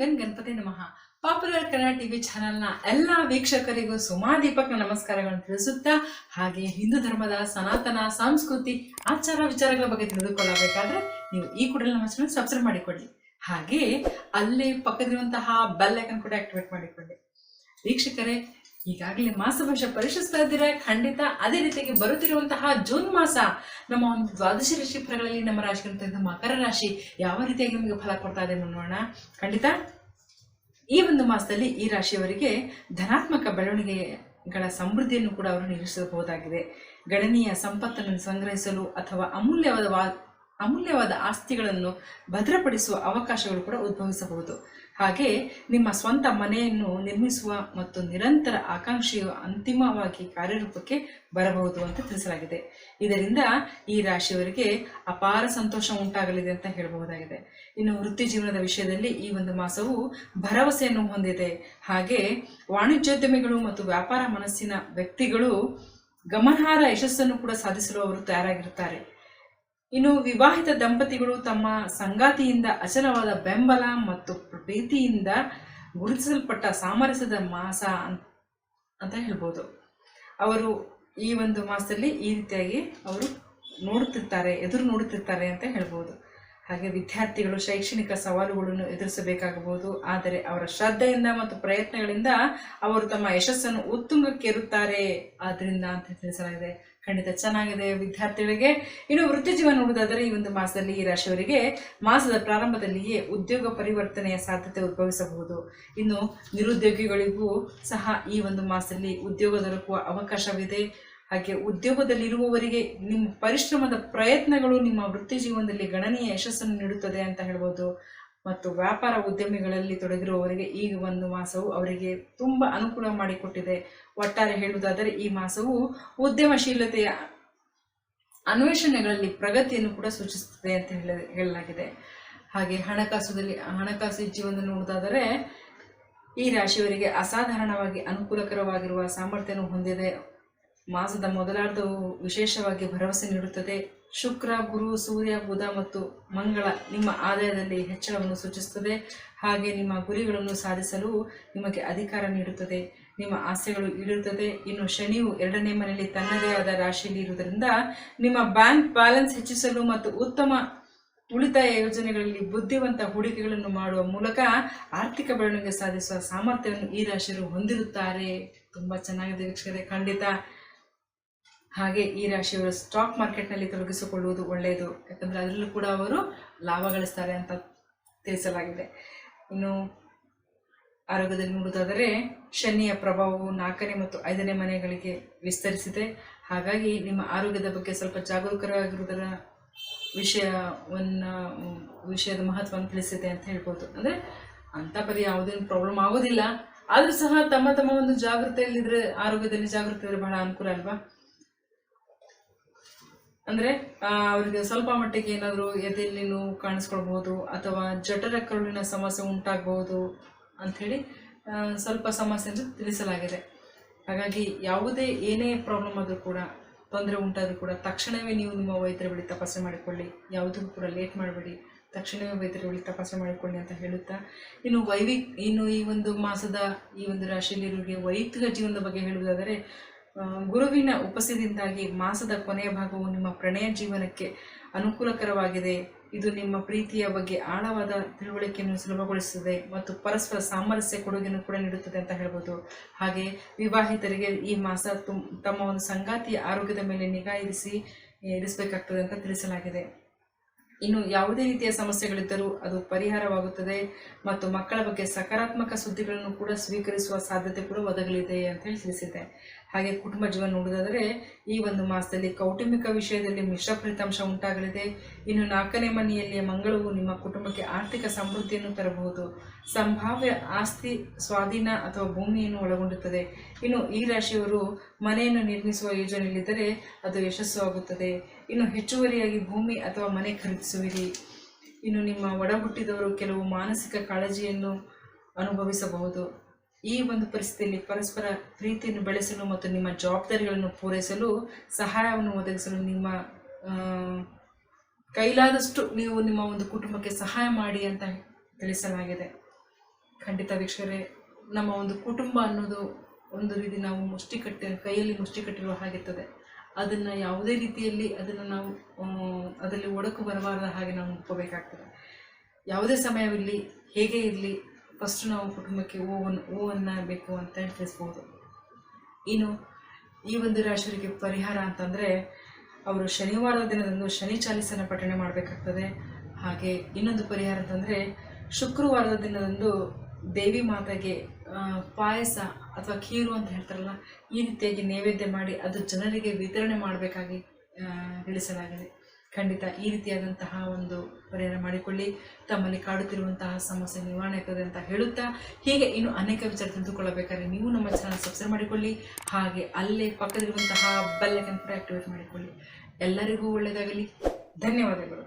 Gun Ganapati ನಮಃ. Popular Kannada TV ಚಾನೆಲ್ನ ಎಲ್ಲ ವೀಕ್ಷಕರಿಗೂ ಸುಮಾ ದೀಪಕ್ನ ನಮಸ್ಕಾರಗಳನ್ನು ತಿಳಿಸುತ್ತಾ ಹಾಗೆ ಹಿಂದೂ ಧರ್ಮದ ಸನಾತನ, ಸಂಸ್ಕೃತಿ, ಆಚಾರ ವಿಚಾರಗಳ ಬಗ್ಗೆ ತಿಳಿದುಕೊಳ್ಳಬೇಕಾದ್ರೆ ನೀವು ಈ ಕೂಡಲೇ ನಮ್ಮ ಚಾನಲ್ ಸಬ್ಸ್ಕ್ರೈಬ್ ಮಾಡಿಕೊಳ್ಳಿ. ಹಾಗೆ ಅಲ್ಲಿ ಪಕ್ಕದಿರುವಂತಹ ಬೆಲ್ ಐಕನ್ ಕೂಡ ಆಕ್ಟಿವೇಟ್ ಮಾಡಿಕೊಳ್ಳಿ. ವೀಕ್ಷಕರೇ ಈಗಾಗಲೇ ಮಾಸ ಭಾಷೆ ಪರೀಕ್ಷಿಸ್ತಾ ಇದ್ದೀರಾ ಖಂಡಿತ ಅದೇ ರೀತಿಯಾಗಿ ಬರುತ್ತಿರುವಂತಹ ಜೂನ್ ಮಾಸ ನಮ್ಮ ಒಂದು ದ್ವಾದಶಿ ರಾಶಿ ನಮ್ಮ ರಾಶಿ ಮಕರ ರಾಶಿ ಯಾವ ರೀತಿಯಾಗಿ ನಮಗೆ ಫಲ ಕೊಡ್ತಾ ಇದೆ ನೋಡೋಣ. ಖಂಡಿತ ಈ ಒಂದು ಮಾಸದಲ್ಲಿ ಈ ರಾಶಿಯವರಿಗೆ ಧನಾತ್ಮಕ ಬೆಳವಣಿಗೆಗಳ ಸಮೃದ್ಧಿಯನ್ನು ಕೂಡ ಅವರು ನಿರೀಕ್ಷಿಸಬಹುದಾಗಿದೆ. ಗಣನೀಯ ಸಂಪತ್ತನ್ನು ಸಂಗ್ರಹಿಸಲು ಅಥವಾ ಅಮೂಲ್ಯವಾದ ವಾ- ಅಮೂಲ್ಯವಾದ ಆಸ್ತಿಗಳನ್ನು ಭದ್ರಪಡಿಸುವ ಅವಕಾಶಗಳು ಕೂಡ ಉದ್ಭವಿಸಬಹುದು. ಹಾಗೆ ನಿಮ್ಮ ಸ್ವಂತ ಮನೆಯನ್ನು ನಿರ್ಮಿಸುವ ಮತ್ತು ನಿರಂತರ ಆಕಾಂಕ್ಷೆಯು ಅಂತಿಮವಾಗಿ ಕಾರ್ಯರೂಪಕ್ಕೆ ಬರಬಹುದು ಅಂತ ತಿಳಿಸಲಾಗಿದೆ. ಇದರಿಂದ ಈ ರಾಶಿಯವರಿಗೆ ಅಪಾರ ಸಂತೋಷ ಉಂಟಾಗಲಿದೆ ಅಂತ ಹೇಳಬಹುದಾಗಿದೆ. ಇನ್ನು ವೃತ್ತಿ ಜೀವನದ ವಿಷಯದಲ್ಲಿ ಈ ಒಂದು ಮಾಸವು ಭರವಸೆಯನ್ನು ಹೊಂದಿದೆ. ಹಾಗೆ ವಾಣಿಜ್ಯೋದ್ಯಮಿಗಳು ಮತ್ತು ವ್ಯಾಪಾರ ಮನಸ್ಸಿನ ವ್ಯಕ್ತಿಗಳು ಗಮನಾರ್ಹ ಯಶಸ್ಸನ್ನು ಕೂಡ ಸಾಧಿಸಲು ಅವರು ತಯಾರಾಗಿರುತ್ತಾರೆ. ಇನ್ನು ವಿವಾಹಿತ ದಂಪತಿಗಳು ತಮ್ಮ ಸಂಗಾತಿಯಿಂದ ಅಚಲವಾದ ಬೆಂಬಲ ಮತ್ತು ಪ್ರೀತಿಯಿಂದ ಗುರುತಿಸಲ್ಪಟ್ಟ ಸಾಮರಸ್ಯದ ಮಾಸ ಅಂತ ಹೇಳ್ಬೋದು. ಅವರು ಈ ಒಂದು ಮಾಸದಲ್ಲಿ ಈ ರೀತಿಯಾಗಿ ಅವರು ನೋಡುತ್ತಿರ್ತಾರೆ, ಎದುರು ನೋಡುತ್ತಿರ್ತಾರೆ ಅಂತ ಹೇಳ್ಬೋದು. ಹಾಗೆ ವಿದ್ಯಾರ್ಥಿಗಳು ಶೈಕ್ಷಣಿಕ ಸವಾಲುಗಳನ್ನು ಎದುರಿಸಬೇಕಾಗಬಹುದು. ಆದರೆ ಅವರ ಶ್ರದ್ಧೆಯಿಂದ ಮತ್ತು ಪ್ರಯತ್ನಗಳಿಂದ ಅವರು ತಮ್ಮ ಯಶಸ್ಸನ್ನು ಉತ್ತುಂಗಕ್ಕೇರುತ್ತಾರೆ ಆದ್ರಿಂದ ಅಂತ ತಿಳಿಸಲಾಗಿದೆ. ಖಂಡಿತ ಚೆನ್ನಾಗಿದೆ ವಿದ್ಯಾರ್ಥಿಗಳಿಗೆ. ಇನ್ನು ವೃತ್ತಿ ಜೀವನ ನೋಡುವುದಾದರೆ ಈ ಒಂದು ಮಾಸದಲ್ಲಿ ಈ ರಾಶಿಯವರಿಗೆ ಮಾಸದ ಪ್ರಾರಂಭದಲ್ಲಿಯೇ ಉದ್ಯೋಗ ಪರಿವರ್ತನೆಯ ಸಾಧ್ಯತೆ ಉದ್ಭವಿಸಬಹುದು. ಇನ್ನು ನಿರುದ್ಯೋಗಿಗಳಿಗೂ ಸಹ ಈ ಒಂದು ಮಾಸದಲ್ಲಿ ಉದ್ಯೋಗ ದೊರಕುವ ಅವಕಾಶವಿದೆ. ಹಾಗೆ ಉದ್ಯೋಗದಲ್ಲಿರುವವರಿಗೆ ನಿಮ್ಮ ಪರಿಶ್ರಮದ ಪ್ರಯತ್ನಗಳು ನಿಮ್ಮ ವೃತ್ತಿ ಜೀವನದಲ್ಲಿ ಗಣನೀಯ ಯಶಸ್ಸನ್ನು ನೀಡುತ್ತದೆ ಅಂತ ಹೇಳ್ಬೋದು. ಮತ್ತು ವ್ಯಾಪಾರ ಉದ್ಯಮಿಗಳಲ್ಲಿ ತೊಡಗಿರುವವರಿಗೆ ಈ ಒಂದು ಮಾಸವು ಅವರಿಗೆ ತುಂಬ ಅನುಕೂಲ ಮಾಡಿಕೊಟ್ಟಿದೆ. ಒಟ್ಟಾರೆ ಹೇಳುವುದಾದರೆ ಈ ಮಾಸವು ಉದ್ಯಮಶೀಲತೆಯ ಅನ್ವೇಷಣೆಗಳಲ್ಲಿ ಪ್ರಗತಿಯನ್ನು ಕೂಡ ಸೂಚಿಸುತ್ತದೆ ಅಂತ ಹೇಳ, ಹೇಳಲಾಗಿದೆ. ಹಾಗೆ ಹಣಕಾಸುದಲ್ಲಿ, ಹಣಕಾಸು ಜೀವನ ನೋಡುವುದಾದರೆ ಈ ರಾಶಿಯವರಿಗೆ ಅಸಾಧಾರಣವಾಗಿ ಅನುಕೂಲಕರವಾಗಿರುವ ಸಾಮರ್ಥ್ಯವನ್ನು ಹೊಂದಿದೆ. ಮಾಸದ ಮೊದಲಾರ್ಧವು ವಿಶೇಷವಾಗಿ ಭರವಸೆ ನೀಡುತ್ತದೆ. ಶುಕ್ರ, ಗುರು, ಸೂರ್ಯ, ಬುಧ ಮತ್ತು ಮಂಗಳ ನಿಮ್ಮ ಆದಾಯದಲ್ಲಿ ಹೆಚ್ಚಳವನ್ನು ಸೂಚಿಸುತ್ತದೆ. ಹಾಗೆ ನಿಮ್ಮ ಗುರಿಗಳನ್ನು ಸಾಧಿಸಲು ನಿಮಗೆ ಅಧಿಕಾರ ನೀಡುತ್ತದೆ. ನಿಮ್ಮ ಆಸೆಗಳು ಈಡಿರುತ್ತದೆ. ಇನ್ನು ಶನಿಯು ಎರಡನೇ ಮನೆಯಲ್ಲಿ ತನ್ನದೇ ಆದ ರಾಶಿಯಲ್ಲಿ ಇರುವುದರಿಂದ ನಿಮ್ಮ ಬ್ಯಾಂಕ್ ಬ್ಯಾಲೆನ್ಸ್ ಹೆಚ್ಚಿಸಲು ಮತ್ತು ಉತ್ತಮ ಉಳಿತಾಯ ಯೋಜನೆಗಳಲ್ಲಿ ಬುದ್ಧಿವಂತ ಹೂಡಿಕೆಗಳನ್ನು ಮಾಡುವ ಮೂಲಕ ಆರ್ಥಿಕ ಬೆಳವಣಿಗೆ ಸಾಧಿಸುವ ಸಾಮರ್ಥ್ಯವನ್ನು ಈ ರಾಶಿಯರು ಹೊಂದಿರುತ್ತಾರೆ. ತುಂಬ ಚೆನ್ನಾಗಿದೆ ವೀಕ್ಷಕರೇ, ಖಂಡಿತ. ಹಾಗೆ ಈ ರಾಶಿಯವರು ಸ್ಟಾಕ್ ಮಾರ್ಕೆಟ್ನಲ್ಲಿ ತೊಡಗಿಸಿಕೊಳ್ಳುವುದು ಒಳ್ಳೆಯದು. ಯಾಕಂದರೆ ಅದರಲ್ಲೂ ಕೂಡ ಅವರು ಲಾಭ ಗಳಿಸ್ತಾರೆ ಅಂತ ತಿಳಿಸಲಾಗಿದೆ. ಇನ್ನು ಆರೋಗ್ಯದಲ್ಲಿ ನೋಡುವುದಾದರೆ ಶನಿಯ ಪ್ರಭಾವವು ನಾಲ್ಕನೇ ಮತ್ತು ಐದನೇ ಮನೆಗಳಿಗೆ ವಿಸ್ತರಿಸಿದೆ. ಹಾಗಾಗಿ ನಿಮ್ಮ ಆರೋಗ್ಯದ ಬಗ್ಗೆ ಸ್ವಲ್ಪ ಜಾಗರೂಕರಾಗಿರುವುದರ ವಿಷಯವನ್ನು, ವಿಷಯದ ಮಹತ್ವವನ್ನು ತಿಳಿಸಿದೆ ಅಂತ ಹೇಳ್ಬೋದು. ಅಂದರೆ ಅಂಥ ಪರಿ ಯಾವುದೇನು ಪ್ರಾಬ್ಲಮ್ ಆಗೋದಿಲ್ಲ. ಆದರೂ ಸಹ ತಮ್ಮ ತಮ್ಮ ಒಂದು ಜಾಗೃತೆಯಲ್ಲಿದ್ದರೆ ಆರೋಗ್ಯದಲ್ಲಿ ಜಾಗೃತಿ ಇದ್ದರೆ ಬಹಳ ಅನುಕೂಲ ಅಲ್ವಾ? ಅಂದ್ರೆ ಅವರಿಗೆ ಸ್ವಲ್ಪ ಮಟ್ಟಿಗೆ ಏನಾದರೂ ಎದೆಯಲ್ಲಿ ನೋವು ಕಾಣಿಸ್ಕೊಳ್ಬಹುದು ಅಥವಾ ಜಠರ ಕರುಳಿನ ಸಮಸ್ಯೆ ಉಂಟಾಗಬಹುದು ಅಂಥೇಳಿ ಸ್ವಲ್ಪ ಸಮಸ್ಯೆ ಎಂದು ತಿಳಿಸಲಾಗಿದೆ. ಹಾಗಾಗಿ ಯಾವುದೇ ಏನೇ ಪ್ರಾಬ್ಲಮ್ ಆದರೂ ಕೂಡ, ತೊಂದರೆ ಉಂಟಾದರೂ ಕೂಡ ತಕ್ಷಣವೇ ನೀವು ನಿಮ್ಮ ವೈದ್ಯರ ಬಳಿ ತಪಾಸಣೆ ಮಾಡಿಕೊಳ್ಳಿ. ಯಾವುದಕ್ಕೂ ಕೂಡ ಲೇಟ್ ಮಾಡಬೇಡಿ. ತಕ್ಷಣವೇ ವೈದ್ಯರ ಬಳಿ ತಪಾಸಣೆ ಮಾಡಿಕೊಳ್ಳಿ ಅಂತ ಹೇಳುತ್ತಾ, ಇನ್ನು ವೈವಿ ಇನ್ನು ಈ ಒಂದು ಮಾಸದ ಈ ಒಂದು ರಾಶಿಯಲ್ಲಿರುವ ವೈಯಕ್ತಿಕ ಜೀವನದ ಬಗ್ಗೆ ಹೇಳುವುದಾದರೆ ಗುರುವಿನ ಉಪಸ್ಥಿತಿಯಿಂದಾಗಿ ಮಾಸದ ಕೊನೆಯ ಭಾಗವು ನಿಮ್ಮ ಪ್ರಣಯ ಜೀವನಕ್ಕೆ ಅನುಕೂಲಕರವಾಗಿದೆ. ಇದು ನಿಮ್ಮ ಪ್ರೀತಿಯ ಬಗ್ಗೆ ಆಳವಾದ ತಿಳುವಳಿಕೆಯನ್ನು ಸುಲಭಗೊಳಿಸುತ್ತದೆ ಮತ್ತು ಪರಸ್ಪರ ಸಾಮರಸ್ಯ ಕೊಡುಗೆಯನ್ನು ಕೂಡ ನೀಡುತ್ತದೆ ಅಂತ ಹೇಳ್ಬೋದು. ಹಾಗೆ ವಿವಾಹಿತರಿಗೆ ಈ ಮಾಸ ತುಂ ತಮ್ಮ ಒಂದು ಸಂಗಾತಿಯ ಆರೋಗ್ಯದ ಮೇಲೆ ನಿಗಾ ಇರಿಸಿ ಇರಿಸಬೇಕಾಗ್ತದೆ ಅಂತ ತಿಳಿಸಲಾಗಿದೆ. ಇನ್ನು ಯಾವುದೇ ರೀತಿಯ ಸಮಸ್ಯೆಗಳಿದ್ದರೂ ಅದು ಪರಿಹಾರವಾಗುತ್ತದೆ ಮತ್ತು ಮಕ್ಕಳ ಬಗ್ಗೆ ಸಕಾರಾತ್ಮಕ ಸುದ್ದಿಗಳನ್ನು ಕೂಡ ಸ್ವೀಕರಿಸುವ ಸಾಧ್ಯತೆ ಕೂಡ ಒದಗಲಿದೆ ಅಂತ ಹೇಳಿ ತಿಳಿಸಿದೆ ಹಾಗೆ ಕುಟುಂಬ ಜೀವನ ನೋಡುವುದಾದರೆ, ಈ ಒಂದು ಮಾಸದಲ್ಲಿ ಕೌಟುಂಬಿಕ ವಿಷಯದಲ್ಲಿ ಮಿಶ್ರ ಫಲಿತಾಂಶ ಉಂಟಾಗಲಿದೆ. ಇನ್ನು ನಾಲ್ಕನೇ ಮನೆಯಲ್ಲಿ ಮಂಗಳವು ನಿಮ್ಮ ಕುಟುಂಬಕ್ಕೆ ಆರ್ಥಿಕ ಸಮೃದ್ಧಿಯನ್ನು ತರಬಹುದು. ಸಂಭಾವ್ಯ ಆಸ್ತಿ ಸ್ವಾಧೀನ ಅಥವಾ ಭೂಮಿಯನ್ನು ಒಳಗೊಂಡುತ್ತದೆ ಇನ್ನು ಈ ರಾಶಿಯವರು ಮನೆಯನ್ನು ನಿರ್ಮಿಸುವ ಯೋಜನೆಯಲ್ಲಿದ್ದರೆ ಅದು ಯಶಸ್ಸುವಾಗುತ್ತದೆ ಇನ್ನು ಹೆಚ್ಚುವರಿಯಾಗಿ ಭೂಮಿ ಅಥವಾ ಮನೆ ಖರೀದಿಸುವಿರಿ. ಇನ್ನು ನಿಮ್ಮ ಒಡಹುಟ್ಟಿದವರು ಕೆಲವು ಮಾನಸಿಕ ಕಾಳಜಿಯನ್ನು ಅನುಭವಿಸಬಹುದು. ಈ ಒಂದು ಪರಿಸ್ಥಿತಿಯಲ್ಲಿ ಪರಸ್ಪರ ಪ್ರೀತಿಯನ್ನು ಬೆಳೆಸಲು ಮತ್ತು ನಿಮ್ಮ ಜವಾಬ್ದಾರಿಗಳನ್ನು ಪೂರೈಸಲು ಸಹಾಯವನ್ನು ಒದಗಿಸಲು ನಿಮ್ಮ ಕೈಲಾದಷ್ಟು ನೀವು ನಿಮ್ಮ ಒಂದು ಕುಟುಂಬಕ್ಕೆ ಸಹಾಯ ಮಾಡಿ ಅಂತ ತಿಳಿಸಲಾಗಿದೆ. ಖಂಡಿತ ವೀಕ್ಷಕರೇ, ನಮ್ಮ ಒಂದು ಕುಟುಂಬ ಅನ್ನೋದು ಒಂದು ರೀತಿ ನಾವು ಮುಷ್ಟಿ ಕಟ್ಟಿ ಕೈಯಲ್ಲಿ ಮುಷ್ಟಿ ಕಟ್ಟಿರುವ ಹಾಗಿರ್ತದೆ. ಅದನ್ನು ಯಾವುದೇ ರೀತಿಯಲ್ಲಿ ಅದನ್ನು ನಾವು ಅದರಲ್ಲಿ ಒಡಕು ಬರಬಾರದ ಹಾಗೆ ನಾವು ನೋಡ್ಕೋಬೇಕಾಗ್ತದೆ ಯಾವುದೇ ಸಮಯವಿರಲಿ, ಹೇಗೆ ಇರಲಿ ಫಸ್ಟ್ ನಾವು ಕುಟುಂಬಕ್ಕೆ ಓವನ್ನು ಓವನ್ನು ಬೇಕು ಅಂತ ತಿಳಿಸ್ಬೋದು ಇನ್ನು ಈ ಒಂದು ರಾಶಿಯವರಿಗೆ ಪರಿಹಾರ ಅಂತಂದರೆ, ಅವರು ಶನಿವಾರದ ದಿನದಂದು ಶನಿ ಚಾಲಿಸನ ಪಠಣೆ ಮಾಡಬೇಕಾಗ್ತದೆ. ಹಾಗೆ ಇನ್ನೊಂದು ಪರಿಹಾರ ಅಂತಂದರೆ, ಶುಕ್ರವಾರದ ದಿನದಂದು ದೇವಿ ಮಾತೆಗೆ ಪಾಯಸ ಅಥವಾ ಖೀರು ಅಂತ ಹೇಳ್ತಾರಲ್ಲ, ಈ ರೀತಿಯಾಗಿ ನೈವೇದ್ಯ ಮಾಡಿ ಅದು ಜನರಿಗೆ ವಿತರಣೆ ಮಾಡಬೇಕಾಗಿ ತಿಳಿಸಲಾಗಿದೆ. ಖಂಡಿತ ಈ ರೀತಿಯಾದಂತಹ ಒಂದು ಪರಿಹಾರ ಮಾಡಿಕೊಳ್ಳಿ. ತಮ್ಮಲ್ಲಿ ಕಾಡುತ್ತಿರುವಂತಹ ಸಮಸ್ಯೆ ನಿವಾರಣೆ ಆಗ್ತದೆ ಅಂತ ಹೇಳುತ್ತಾ, ಹೀಗೆ ಇನ್ನು ಅನೇಕ ವಿಚಾರ ತಿಳಿದುಕೊಳ್ಳಬೇಕಾದ್ರೆ ನೀವು ನಮ್ಮ ಚಾನಲ್ ಸಬ್ಸ್ಕ್ರೈಬ್ ಮಾಡಿಕೊಳ್ಳಿ, ಹಾಗೆ ಅಲ್ಲೇ ಪಕ್ಕದಲ್ಲಿರುವಂತಹ ಬೆಲ್ಲೈಕನ್ ಕೂಡ ಆಕ್ಟಿವೇಟ್ ಮಾಡಿಕೊಳ್ಳಿ. ಎಲ್ಲರಿಗೂ ಒಳ್ಳೆಯದಾಗಲಿ. ಧನ್ಯವಾದಗಳು.